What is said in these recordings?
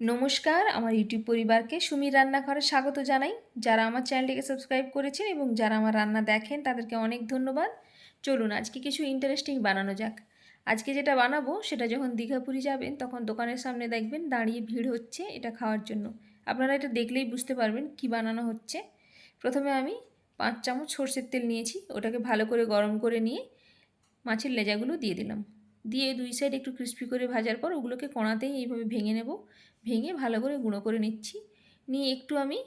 নমস্কার, আমার ইউটিউব পরিবারকে সুমির রান্নাঘরে স্বাগত জানাই। যারা আমার চ্যানেলটিকে সাবস্ক্রাইব করেছেন এবং যারা আমার রান্না দেখেন, তাদেরকে অনেক ধন্যবাদ। চলুন, আজকে কিছু ইন্টারেস্টিং বানানো যাক। আজকে যেটা বানাবো, সেটা যখন দীঘাপুরি যাবেন, তখন দোকানের সামনে দেখবেন দাঁড়িয়ে ভিড় হচ্ছে এটা খাওয়ার জন্য। আপনারা এটা দেখলেই বুঝতে পারবেন কি বানানো হচ্ছে। প্রথমে আমি পাঁচ চামচ সর্ষের তেল নিয়েছি, ওটাকে ভালো করে গরম করে নিয়ে মাছের লেজাগুলো দিয়ে দিলাম। দিয়ে দুই সাইড একটু ক্রিস্পি করে ভাজার পর ওগুলোকে কড়াতেই এইভাবে ভেঙে নেব। ভেঙে ভালো করে গুঁড়ো করে নিচ্ছি। নিয়ে একটু আমি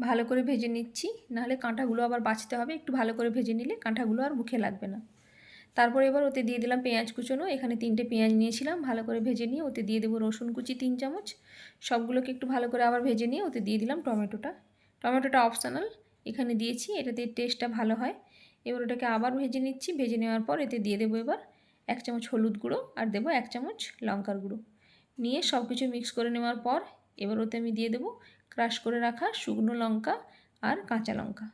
ভালো করে ভেজে নিচ্ছি। নাহলে কাঁটাগুলো আবার বাছতে হবে। একটু ভালো করে ভেজে নিলে কাঁটাগুলো আর মুখে লাগবে না। তারপর এবার ওতে দিয়ে দিলাম পেঁয়াজ কুচোনো। এখানে তিনটে পেঁয়াজ নিয়েছিলাম। ভালো করে ভেজে নিয়ে ওতে দিয়ে দেবো রসুন কুচি তিন চামচ। সবগুলোকে একটু ভালো করে আবার ভেজে নিয়ে ওতে দিয়ে দিলাম টমেটোটা। টমেটোটা অপশনাল এখানে দিয়েছি। এটাতে টেস্টটা ভালো হয়। এবার ওটাকে আবার ভেজে নিচ্ছি। ভেজে নেওয়ার পর এতে দিয়ে দেবো এবার এক চামচ হলুদ গুঁড়ো আর দেবো এক চামচ লঙ্কার গুঁড়ো। নিয়ে সব কিছু মিক্স করে নেওয়ার পর এবার ওতে আমি দিয়ে দেবো ক্রাশ করে রাখা শুকনো লঙ্কা আর কাঁচা লঙ্কা।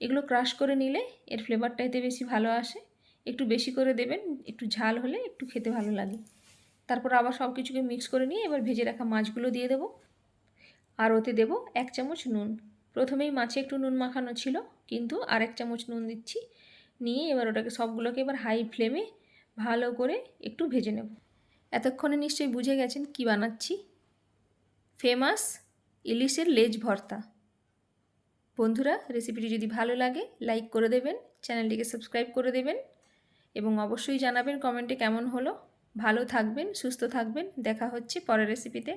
এগুলো ক্রাশ করে নিলে এর ফ্লেভারটা এতে বেশি ভালো আসে। একটু বেশি করে দেবেন, একটু ঝাল হলে একটু খেতে ভালো লাগে। তারপর আবার সব কিছুকে মিক্স করে নিয়ে এবার ভেজে রাখা মাছগুলো দিয়ে দেবো। আর ওতে দেবো এক চামচ নুন। প্রথমেই মাছে একটু নুন মাখানো ছিল, কিন্তু আর এক চামচ নুন দিচ্ছি। নিয়ে এবার ওটাকে সবগুলোকে এবার হাই ফ্লেমে ভালো করে একটু ভেজে নেব। এতক্ষণে নিশ্চয়ই বুঝে গেছেন কি বানাচ্ছি? ফেমাস ইলিশের লেজ ভর্তা। বন্ধুরা রেসিপিটি যদি ভালো লাগে লাইক করে দেবেন চ্যানেলটিকে সাবস্ক্রাইব করে দেবেন, এবং অবশ্যই জানাবেন কমেন্টে কেমন হলো। ভালো থাকবেন, সুস্থ থাকবেন। দেখা হচ্ছে পরের রেসিপিতে